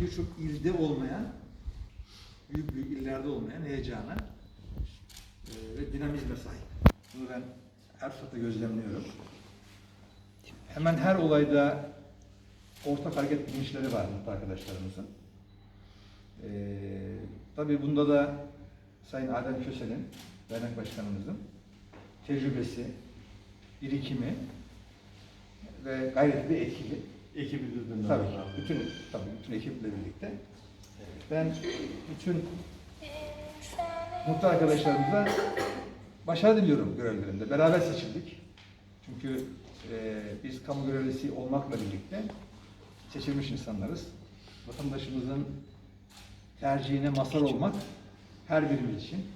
birçok ilde olmayan, büyük büyük illerde olmayan heyecana e, ve dinamizme sahip. Bunu ben her fırsatta gözlemliyorum. Hemen her olayda ortak hareket bilinçleri var arkadaşlarımızın. Ee, tabii bunda da Sayın Adem Köse'nin, dernek başkanımızın tecrübesi, birikimi ve gayreti de etkili. Ekibi birbirinden Tabii, bütün, tabii bütün ekiple birlikte. Ben bütün mutlu arkadaşlarımıza başarı diliyorum görevlerinde. Beraber seçildik. Çünkü e, biz kamu görevlisi olmakla birlikte seçilmiş insanlarız. Vatandaşımızın tercihine mazhar olmak her birimiz için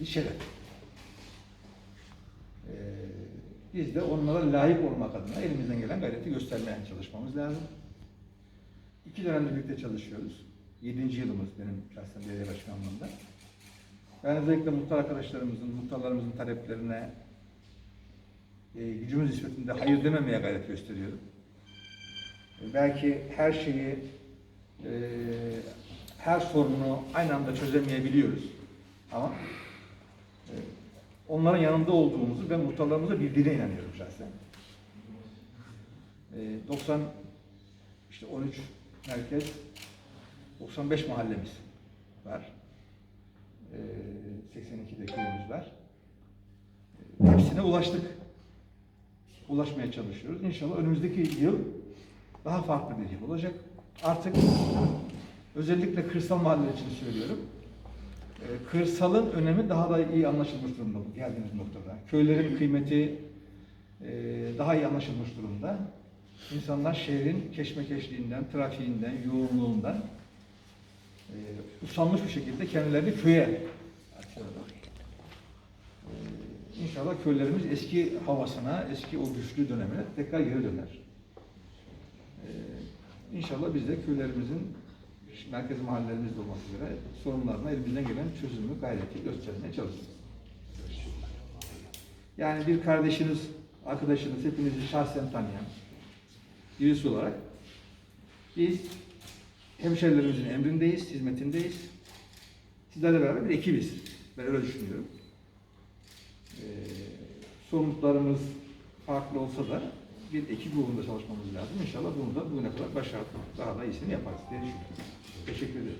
bir şeref. E, biz de onlara layık olmak adına elimizden gelen gayreti göstermeye çalışmamız lazım. İki dönemde birlikte çalışıyoruz. Yedinci yılımız benim şahsen belediye başkanlığımda. Ben özellikle muhtar arkadaşlarımızın, muhtarlarımızın taleplerine e, gücümüz nispetinde hayır dememeye gayret gösteriyorum. E, belki her şeyi, e, her sorunu aynı anda çözemeyebiliyoruz. Ama e, onların yanında olduğumuzu ve muhtarlarımıza bildiğine inanıyorum şahsen. E, 90 işte 13 merkez 95 mahallemiz var. Ee, 82'de köyümüz var. Ee, Hepsine ulaştık. Ulaşmaya çalışıyoruz. İnşallah önümüzdeki yıl daha farklı bir yıl olacak. Artık özellikle kırsal mahalleler için söylüyorum. Ee, Kırsalın önemi daha da iyi anlaşılmış durumda geldiğimiz noktada. Köylerin kıymeti e, daha iyi anlaşılmış durumda. İnsanlar şehrin keşmekeşliğinden, trafiğinden, yoğunluğundan e, usanmış bir şekilde kendilerini köye. E, İnşallah köylerimiz eski havasına, eski o güçlü dönemine tekrar geri döner. İnşallah biz de köylerimizin merkez mahallelerimizde olmak üzere sorunlarına elimizden gelen çözümü, gayreti göstermeye çalışırız. Yani bir kardeşiniz, arkadaşınız, hepinizi şahsen tanıyan birisi olarak biz hemşerilerimizin emrindeyiz, hizmetindeyiz. Sizlerle beraber bir ekibiz. Ben öyle düşünüyorum. Ee, sorumluluklarımız farklı olsa da bir ekip ruhunda çalışmamız lazım. İnşallah bunu da bugüne kadar başardık. Daha da iyisini yaparız diye düşünüyorum. Teşekkür ederim.